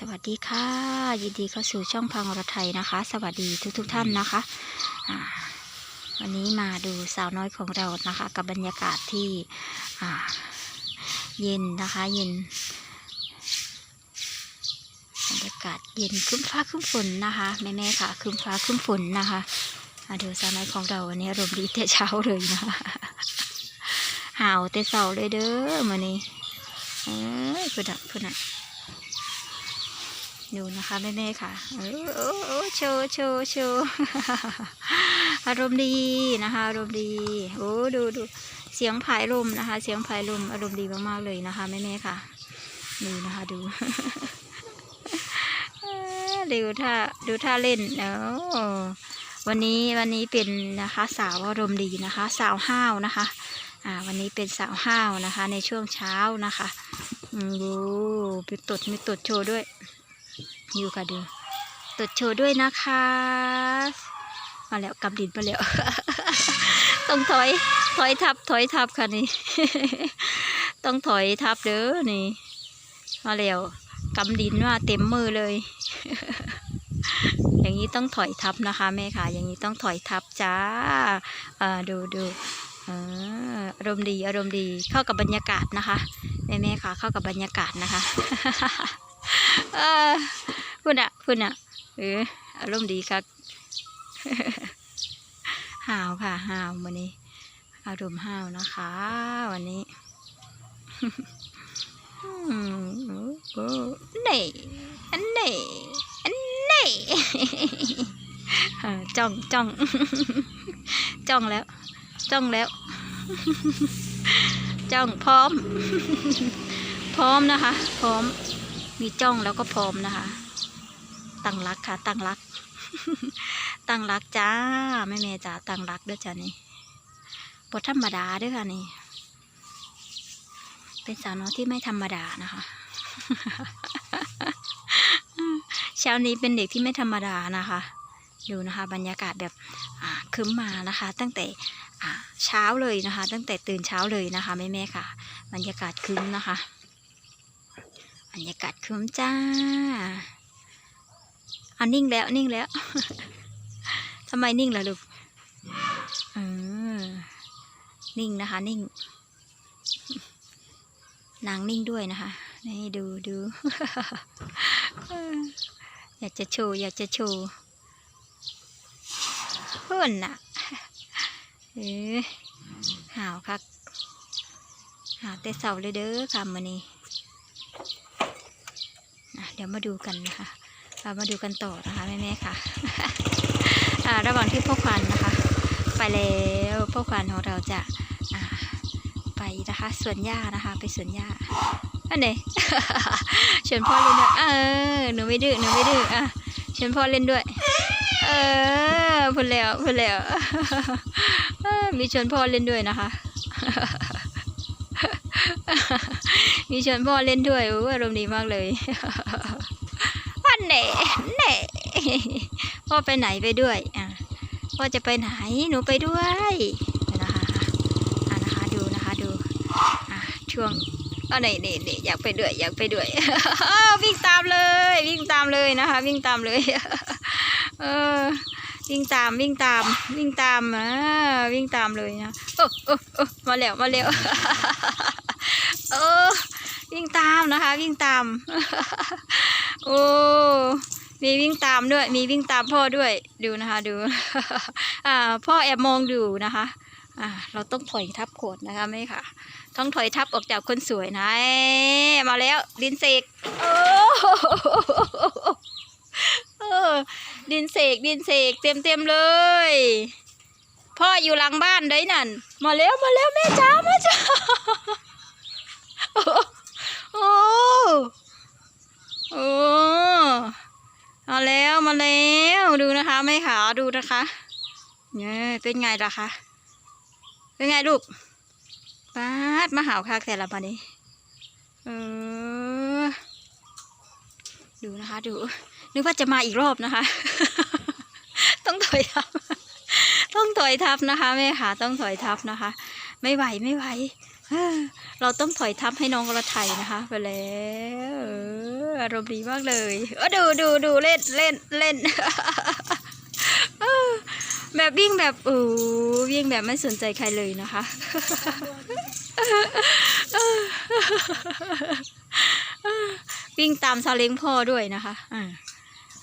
สวัสดีค่ะ ยินดีเข้าสู่ช่องพังรถไทยนะคะ สวัสดีทุกทท่านนะคะวันนี้มาดูสาวน้อยของเรานะคะ กับบรรยากาศที่เย็นนะคะ เย็นบรรยากาศเย็นครึ้มฟ้าครึ้มฝนนะคะแม่แม่ๆค่ะครึ้มฟ้าครึ้มฝนนะคะมาดูสาวน้อยของเราวันนี้รมดีแต่เช้าเลยนะคะห่าวแต่เสาเลยเด้อมานี่เอ้ยพุ่อะพุ่อะ ดูนะคะแม่แม่ๆค่ะเออเออเออโชว์โชว์โชว์อารมณ์ดีนะคะ อารมณ์ดีโอ้ดูดูเสียงผายลมนะคะ เสียงผายลมอารมณ์ดีมากๆเลยนะคะแม่แม่ๆค่ะดูนะคะดูดูท่าดูท่าเล่นเออวันนี้วันนี้เป็นนะคะสาวอารมณ์ดีนะคะ สาวห้าวนะคะ อ่า วันนี้เป็นสาวห้าวนะคะ ในช่วงเช้านะคะ อืมดูมีตดมีตดโชว์ด้วย อยู่ค่ะดูตดโชว์ด้วยนะคะ มาแล้วกำดินมาแล้ว ต้องถอยถอยทับถอยทับค่ะนี่ ต้องถอยทับเด้อนี่ มาแล้วกำดินว่าเต็มมือเลย อย่างนี้ต้องถอยทับนะคะแม่ค่ะ อย่างนี้ต้องถอยทับจ้าดูดูอารมณ์ดีอารมณ์ดีเข้ากับบรรยากาศนะคะแม่แม่ค่ะ เข้ากับบรรยากาศนะคะ พุ่นอะพุ่นอะเอออารมณ์ดีครับห่าวค่ะห่าววันนี้ อารมณ์ห่าวนะคะ วันนี้อืมโอ้นี่อันนี่อันนี่จ้องจ้องจ้องแล้ว จ้องแล้ว จ้องพร้อม พร้อมนะคะ พร้อมมีจ้องแล้วก็พร้อมนะคะ ตั้งรักค่ะ ตั้งรัก ตั้งรักจ้าแม่เมย์จ้าตั้งรักด้วยจ้านี่บทธรรมดาด้วยค่ะนี่ เป็นสาวน้อยที่ไม่ธรรมดานะคะเช้านี้เป็นเด็กที่ไม่ธรรมดานะคะดูนะคะ บรรยากาศแบบครึ้มมานะคะ ตั้งแต่เช้าเลยนะคะ ตั้งแต่ตื่นเช้าเลยนะคะแม่แม่ค่ะ บรรยากาศครึ้มนะคะ บรรยากาศครึ้มจ้า อะนิ่งแล้วนิ่งแล้วทำไมนิ่งล่ะลูกเออนิ่งนะคะ นิ่ง นางนิ่งด้วยนะคะ นี่ดูดูอยากจะโชว์อยากจะโชว์เพื่อนน่ะเออหาวคักหาวแต่เสาเลยเด้อค่ะมื้อนี้อ่เดี๋ยวมาดูกันนะคะ เรามาดูกันต่อนะคะแม่ๆค่ะระหว่างที่พ่อควันนะคะ ไปแล้วพ่อควันของเราจะาไปนะคะสวนหญ้านะคะ ไปสวนหญ้าอันไหนชวนพ่อเล่นด้วยเออหนูไม่ดื้อหนูไม่ดื้ออะชวนพ่อเล่นด้วย เออพูดแล้วพูดแล้วมีชวนพ่อเล่นด้วยนะคะมีชวนพ่อเล่นด้วยโอ้อารมณ์ดีมากเลย นเน่เน่พ่อไปไหนไปด้วยอะพ่อจะไปไหนหนูไปด้วยนะคะอะนะคะดูนะคะดูอะช่วงอันไหนนี่นี่อยากไปด้วยอยากไปด้วยวิ่งตามเลย วิ่งตามเลยนะคะ วิ่งตามเลยเออวิ่งตามวิ่งตามวิ่งตามอ่าวิ่งตามเลยนะโอ้โอ้โอ้มาแล้วมาแล้วเออวิ่งตามนะคะ วิ่งตาม โอ้มีวิ่งตามด้วย มีวิ่งตามพ่อด้วยดูนะคะดูอ่าพ่อแอบมองอยู่นะคะอ่าเราต้องถอยทับโขดนะคะไม่ค่ะ ต้องถอยทับออกจากคนสวยนะมาแล้วดินเสกโอ้ดินเสกดินเสกเต็มเต็มเลย พ่ออยู่หลังบ้านได้นั่น มาแล้วมาแล้วแม่จ้ามาจ้าโอ้โอ้ มาแล้วดูนะคะแม่ขาดูนะคะเนี่ยเป็นไงล่ะคะ เป็นไงลูกป้าดมาหาวคักแต่ละบันนี้เออดูนะคะดูนึกว่าจะมาอีกรอบนะคะ ต้องถอยทับ ต้องถอยทับนะคะแม่ขาต้องถอยทับนะคะ ไม่ไหวไม่ไหว เราต้องถอยทับให้น้องกระไทยนะคะ ไปแล้วออารมณ์ดีมากเลยเออดูดูดูเล่นเล่นเล่นแบบวิ่งแบบโอ้วิ่งแบบไม่สนใจใครเลยนะคะวิ่งตามซาเล้งพ่อด้วยนะคะอ่า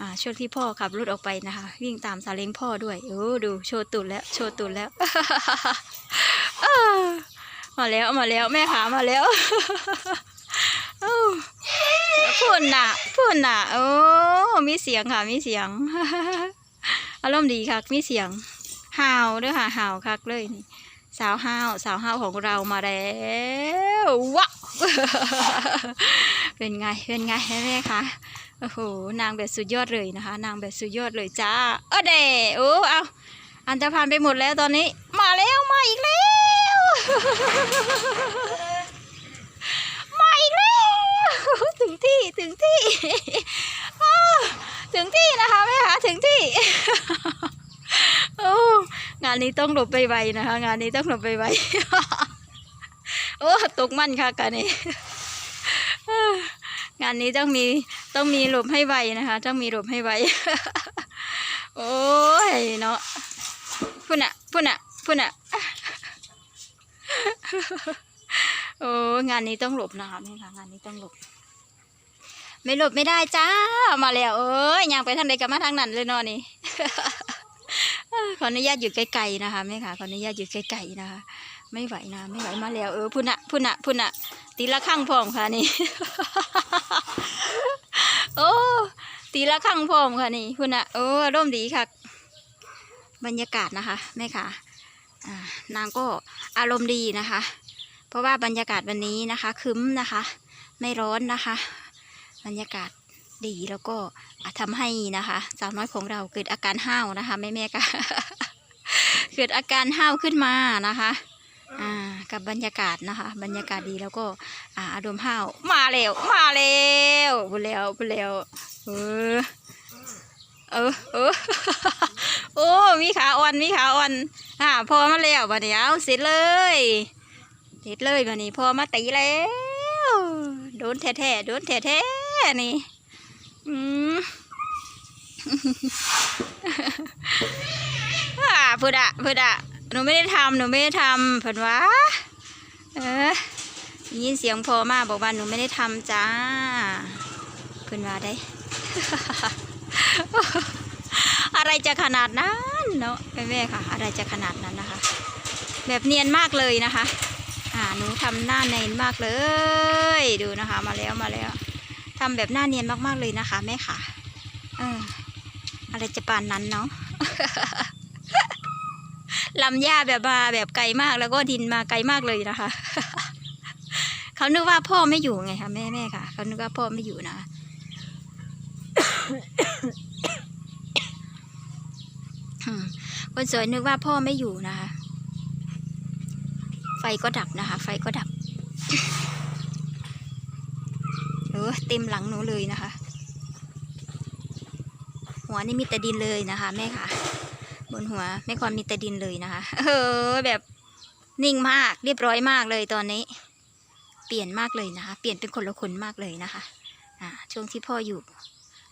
อ่าช่วงที่พ่อขับรถออกไปนะคะ วิ่งตามซาเล้งพ่อด้วยโอ้ดูโชว์ตุดแล้ว โชว์ตุดแล้ว มาแล้วมาแล้วแม่ขามาแล้วพูดน่ะพูดน่ะ โอ้ มีเสียงค่ะ มีเสียง อารมณ์ดีค่ะ มีเสียงห่าวด้วยค่ะห่าวคักเลยนี่สาวห้าวสาวห้าวของเรามาแล้วว้าเป็นไงเป็นไงแม่คะโอ้โหนางแบบสุดยอดเลยนะคะ นางแบบสุดยอดเลยจ้าเออเดโอ้เอาอันจะผ่านไปหมดแล้วตอนนี้ มาแล้วมาอีกแล้ว มาอีกแล้วถึงที่ถึงที่ถึงที่นะคะแม่คะถึงที่งานนี้ต้องหลบไปไวนะคะ งานนี้ต้องหลบไปไวโอ้ตกมันค่ะกันนี้งานนี้ต้องมีต้องมีหลบให้ไวนะคะ ต้องมีหลบให้ไวโอ้ยเนาะพุ่นอะพุ่นอะพุ่นอะ โอ้งานนี้ต้องหลบนะคะแม่ค่ะงานนี้ต้องหลบ ไม่หลบไม่ได้จ้า มาแล้วเอ้ยยังไปทางใดกับมาทางนั้นเลยเนอนี่ขออนุญาตอยู่ไกลๆนะคะแม่ค่ะขออนุญาตอยู่ไกลๆนะคะ ไม่ไหวนะไม่ไหวมาแล้วเออพุ่นอะพุ่นอะพุ่นอะตีละข้างพร้อมค่ะนี่โอ้ตีละข้างพร้อมค่ะนี่พุ่นอะโอ้ร่มดีค่ะ บรรยากาศนะคะแม่ค่ะอ่า นางก็อารมณ์ดีนะคะ เพราะว่าบรรยากาศวันนี้นะคะคึ้มนะคะ ไม่ร้อนนะคะ บรรยากาศดีแล้วก็อะทำให้นะคะสาวน้อยของเราเกิดอาการห้าวนะคะแม่แม่ๆค่ะเกิดอาการห้าวขึ้นมานะคะอ่ากับบรรยากาศนะคะ บรรยากาศดีแล้วก็อ่าอารมณ์ห้าวมาแล้วมาแล้วพูดแล้วพูดแล้วเออ เออเออโอ้ มีขาอ่อน มีขาอ่อนอ่าพอมาแล้วบัดนี้เอาเสร็จเลย เสร็จเลยบัดนี้พอมาตีแล้ว โดนแท้ๆโดนแท้ๆนี่ อืมอ่าพูดอะพูดอะหนูไม่ได้ทำหนูไม่ได้ทำเพิ่นว่าเออยินเสียงพอมาบอกว่าหนูไม่ได้ทำจ้าเพิ่นว่าได้ อะไรจะขนาดนั้นเนาะแม่ค่ะ อะไรจะขนาดนั้นนะคะ แบบเนียนมากเลยนะคะ อ่าหนูทำหน้าเนียนมากเลย ดูนะคะ มาแล้วมาแล้วทำแบบหน้าเนียนมากๆเลยนะคะแม่ค่ะ เออ อะไรจะปานนั้นเนาะลำหญ้าแบบมาแบบไกลมากแล้วก็ดินมาไกลมากเลยนะคะ เขานึกว่าพ่อไม่อยู่ไงคะแม่แม่ค่ะ เขานึกว่าพ่อไม่อยู่นะ อืม คนสวยนึกว่าพ่อไม่อยู่นะคะ ไฟก็ดับนะคะ ไฟก็ดับเออเต็มหลังหนูเลยนะคะ หัวนี่มีแต่ดินเลยนะคะแม่ค่ะ บนหัวไม่ความมีแต่ดินเลยนะคะเออแบบนิ่งมากเรียบร้อยมากเลยตอนนี้ เปลี่ยนมากเลยนะคะ เปลี่ยนเป็นคนละคนมากเลยนะคะ อ่าช่วงที่พ่ออยู่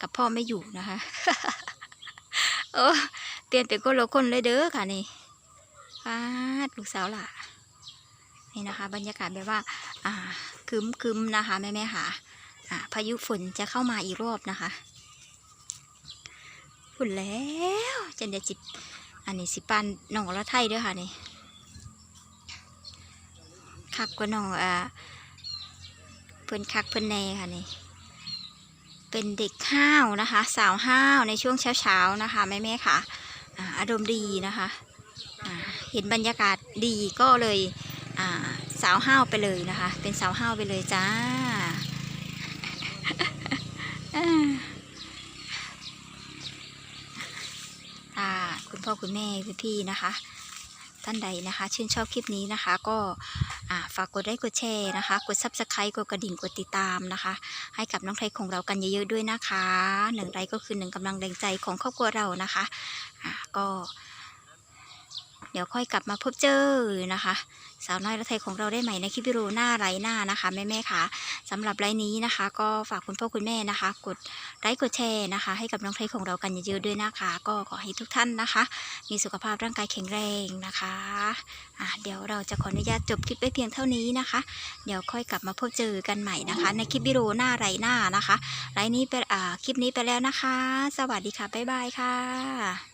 กับพ่อไม่อยู่นะคะ โอ้เปลี่ยนเป็นคนละคนเลยเด้อค่ะนี่ฟาดลูกสาวล่ะ นี่นะคะ บรรยากาศแบบว่า อ่าคึมคึมนะคะแม่แม่ค่ะ อ่า พายุฝนจะเข้ามาอีกรอบนะคะฝนแล้วจันเดจิบอันนี้สิปันนองละไทยด้วยค่ะนี่คักกว่านองอ่าเพิ่นคักเพิ่นแน่ค่ะนี่ เป็นเด็กห้าวนะคะ สาวห้าวในช่วงเช้าๆนะคะแม่แม่ๆค่ะอารมณ์ดีนะคะเห็นบรรยากาศดีก็เลยสาวห้าวไปเลยนะคะ เป็นสาวห้าวไปเลยจ้าคุณพ่อคุณแม่พี่ๆนะคะ ท่านใดนะคะ ชื่นชอบคลิปนี้นะคะ ก็ อ่าฝากกดไลค์กดแชร์นะคะ กดซับสไครต์กดกระดิ่งกดติดตามนะคะ ให้กับน้องไทยของเรากันเยอะๆด้วยนะคะหนึ่งไลค์ก็คือหนึ่งกำลังแรงใจของครอบครัวเรานะคะอ่าก็ เดี๋ยวค่อยกลับมาพบเจอนะคะ สาวน้อยรัไทยของเราได้ใหม่ในคลิปวิดีโอหน้าไรหน้านะคะแม่แม่ๆค่ะสำหรับไลน์นี้นะคะ ก็ฝากคุณพ่อคุณแม่นะคะ กดไลค์กดแชร์นะคะ ให้กับน้องไทยของเรากันเยอะๆด้วยนะคะ ก็ขอให้ทุกท่านนะคะ มีสุขภาพร่างกายแข็งแรงนะคะอะเดี๋ยวเราจะขออนุญาตจบคลิปไว้เพียงเท่านี้นะคะ เดี๋ยวค่อยกลับมาพบเจอกันใหม่นะคะ ในคลิปวิดีโอหน้าไรหน้านะคะไลน์นี้ไปอ่าคลิปนี้ไปแล้วนะคะ สวัสดีค่ะบ๊ายบายค่ะ